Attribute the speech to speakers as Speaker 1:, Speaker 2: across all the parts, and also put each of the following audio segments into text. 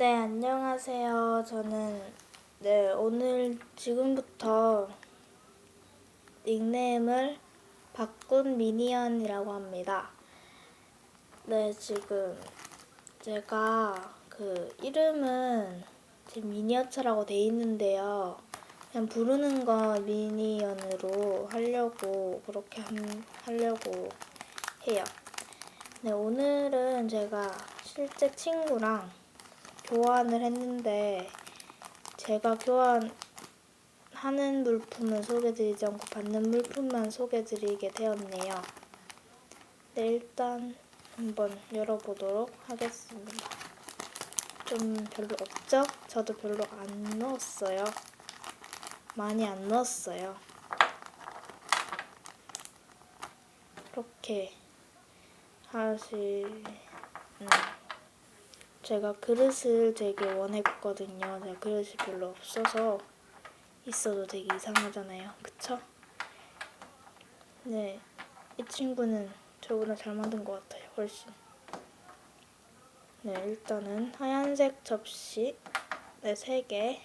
Speaker 1: 네, 안녕하세요. 저는 네, 오늘 지금부터 닉네임을 바꾼 미니언이라고 합니다. 네, 지금 제가 그 이름은 지금 미니어처라고 돼 있는데요. 그냥 부르는 건 미니언으로 하려고 그렇게 함- 하려고 해요. 네, 오늘은 제가 실제 친구랑 교환을 했는데 제가 교환하는 물품은 소개드리지 않고 받는 물품만 소개드리게 되었네요. 네, 일단 한번 열어보도록 하겠습니다. 좀 별로 없죠? 저도 별로 안 넣었어요. 많이 안 넣었어요. 이렇게 음. 제가 그릇을 되게 원했거든요. 제가 그릇이 별로 없어서 있어도 되게 이상하잖아요. 그쵸? 네, 이 친구는 저보다 잘 만든 것 같아요. 훨씬. 네, 일단은 하얀색 접시 네, 3개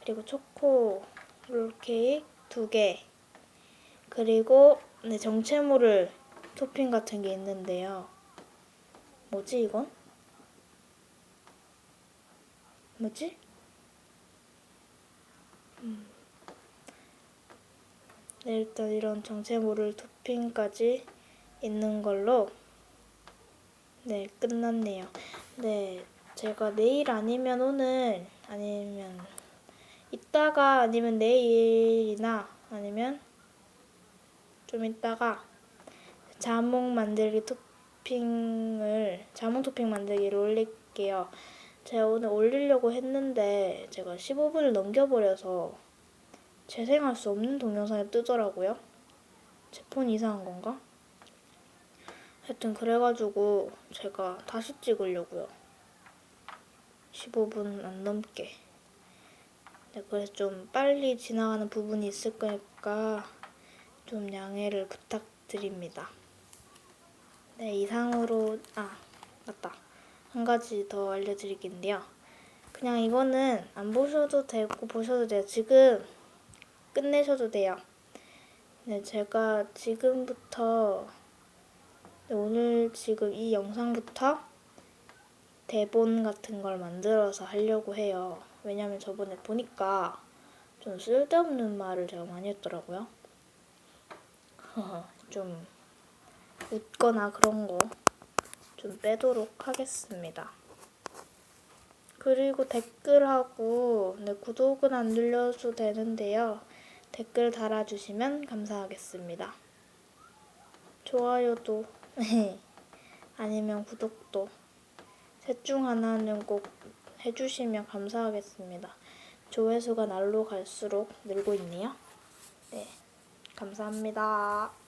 Speaker 1: 그리고 초코 롤케이크 2개 그리고 네, 정체모를 토핑 같은 게 있는데요. 뭐지 이건? 뭐지? 음. 네, 일단 이런 정체 모를 토핑까지 있는 걸로 네, 끝났네요. 네, 제가 내일 아니면 오늘 아니면 이따가 아니면 내일이나 아니면 좀 이따가 자몽 만들기 토핑을 자몽 토핑 만들기를 올릴게요. 제가 오늘 올리려고 했는데 제가 15분을 넘겨버려서 재생할 수 없는 동영상이 뜨더라고요. 제 폰이 이상한 건가? 하여튼 그래가지고 제가 다시 찍으려고요. 15분 안 넘게. 네, 그래서 좀 빨리 지나가는 부분이 있을 거니까 좀 양해를 부탁드립니다. 네, 이상으로 아 맞다. 한 가지 더 알려드리겠는데요. 그냥 이거는 안 보셔도 되고 보셔도 돼요. 지금 끝내셔도 돼요. 네, 제가 지금부터 네, 오늘 지금 이 영상부터 대본 같은 걸 만들어서 하려고 해요. 왜냐면 저번에 보니까 좀 쓸데없는 말을 제가 많이 했더라고요. 좀 웃거나 그런 거 좀 빼도록 하겠습니다. 그리고 댓글하고 네, 구독은 안 눌러도 되는데요. 댓글 달아주시면 감사하겠습니다. 좋아요도 아니면 구독도 셋 중 하나는 꼭 해주시면 감사하겠습니다. 조회수가 날로 갈수록 늘고 있네요. 네, 감사합니다.